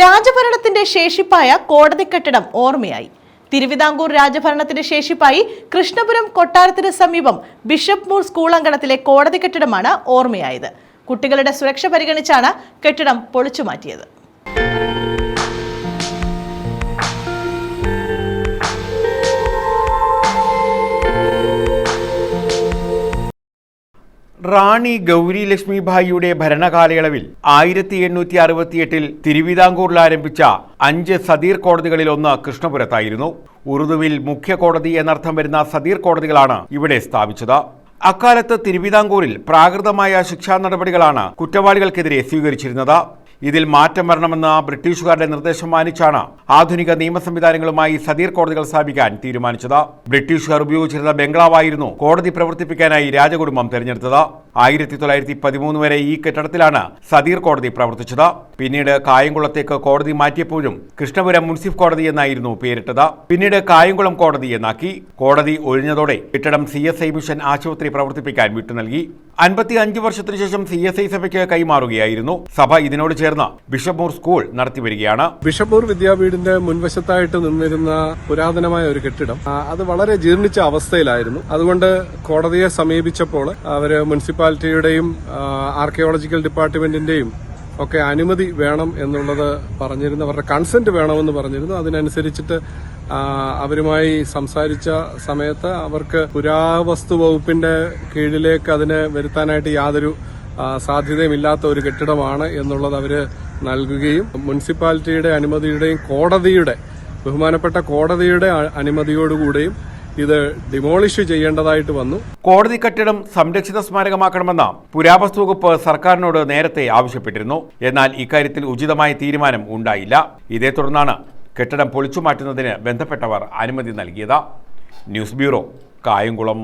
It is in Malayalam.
രാജഭരണത്തിന്റെ ശേഷിപ്പായ കോടതി കെട്ടിടം ഓർമ്മയായി. തിരുവിതാംകൂർ രാജഭരണത്തിന്റെ ശേഷിപ്പായി കൃഷ്ണപുരം കൊട്ടാരത്തിന് സമീപം ബിഷപ്പ് മൂർ സ്കൂൾ അങ്കണത്തിലെ കോടതി കെട്ടിടമാണ് ഓർമ്മയായത്. കുട്ടികളുടെ സുരക്ഷ പരിഗണിച്ചാണ് കെട്ടിടം പൊളിച്ചു മാറ്റിയത് റാണി ഗൗരി ലക്ഷ്മിഭായിയുടെ ഭരണകാലയളവിൽ ആയിരത്തി എണ്ണൂറ്റി അറുപത്തിയെട്ടിൽ തിരുവിതാംകൂറിൽ ആരംഭിച്ച അഞ്ച് സദീർ കോടതികളിലൊന്ന് കൃഷ്ണപുരത്തായിരുന്നു. ഉറുദുവിൽ മുഖ്യ കോടതി എന്നർത്ഥം വരുന്ന സദീർ കോടതികളാണ് ഇവിടെ സ്ഥാപിച്ചത്. അക്കാലത്ത് തിരുവിതാംകൂറിൽ പ്രാകൃതമായ ശിക്ഷാ നടപടികളാണ് കുറ്റവാളികൾക്കെതിരെ സ്വീകരിച്ചിരുന്നത്. ഇതിൽ മാറ്റം വരണമെന്ന ബ്രിട്ടീഷുകാരുടെ നിർദ്ദേശം മാനിച്ചാണ് ആധുനിക നിയമ സംവിധാനങ്ങളുമായി സദീർ കോടതികൾ സ്ഥാപിക്കാൻ തീരുമാനിച്ചത്. ബ്രിട്ടീഷുകാർ ഉപയോഗിച്ചിരുന്ന ബംഗ്ലാവായിരുന്നു കോടതി പ്രവർത്തിപ്പിക്കാനായി രാജകുടുംബം തെരഞ്ഞെടുത്തത്. ആയിരത്തി തൊള്ളായിരത്തി പതിമൂന്ന് വരെ ഈ കെട്ടിടത്തിലാണ് സദീർ കോടതി പ്രവർത്തിച്ചത്. പിന്നീട് കായംകുളത്തേക്ക് കോടതി മാറ്റിയപ്പോഴും കൃഷ്ണപുരം മുൻസിഫ് കോടതി എന്നായിരുന്നു പേരിട്ടത്. പിന്നീട് കായംകുളം കോടതി എന്നാക്കി. കോടതി ഒഴിഞ്ഞതോടെ കെട്ടിടം സി എസ് ഐ മിഷൻ ആശുപത്രി പ്രവർത്തിപ്പിക്കാൻ വിട്ടു നൽകി അൻപത്തി അഞ്ച് വർഷത്തിനു ശേഷം സി എസ് ഐ സഭയ്ക്ക് കൈമാറുകയായിരുന്നു. സഭ ഇതിനോട് ചേർന്ന് ബിഷപ്പൂർ സ്കൂൾ നടത്തിവരികയാണ് ബിഷപ്പൂർ വിദ്യാപീഠിന്റെ മുൻവശത്തായിട്ട് നിന്നിരുന്ന പുരാതനമായ ഒരു കെട്ടിടം. അത് വളരെ ജീർണിച്ച അവസ്ഥയിലായിരുന്നു. അതുകൊണ്ട് കോടതിയെ സമീപിച്ചപ്പോൾ അവർ മുനിസിപ്പാലിറ്റിയുടെയും ആർക്കിയോളജിക്കൽ ഡിപ്പാർട്ട്മെന്റിന്റെയും ഒക്കെ അനുമതി വേണം എന്നുള്ളത് പറഞ്ഞിരുന്നു. അവരുടെ കൺസെന്റ് വേണമെന്ന് പറഞ്ഞിരുന്നു. അതിനനുസരിച്ചിട്ട് അവരുമായി സംസാരിച്ച സമയത്ത് അവർക്ക് പുരാവസ്തു വകുപ്പിന്റെ കീഴിലേക്ക് അതിനെ വരുത്താനായിട്ട് യാതൊരു സാധ്യതയുമില്ലാത്ത ഒരു കെട്ടിടമാണ് എന്നുള്ളത് അവർ നൽകുകയും മുനിസിപ്പാലിറ്റിയുടെ അനുമതിയുടെയും കോടതിയുടെ ബഹുമാനപ്പെട്ട കോടതിയുടെ അനുമതിയോടുകൂടിയും ഇത് ഡിമോളിഷ് ചെയ്യേണ്ടതായിട്ട് വന്നു. കോടതി കെട്ടിടം സംരക്ഷിത സ്മാരകമാക്കണമെന്ന പുരാവസ്തു വകുപ്പ് സർക്കാരിനോട് നേരത്തെ ആവശ്യപ്പെട്ടിരുന്നു. എന്നാൽ ഇക്കാര്യത്തിൽ ഉചിതമായ തീരുമാനം ഉണ്ടായില്ല. ഇതേ തുടർന്നാണ് കെട്ടിടം പൊളിച്ചു മാറ്റുന്നതിന് ബന്ധപ്പെട്ടവർ അനുമതി നൽകിയത്. News bureau Kayamkulam.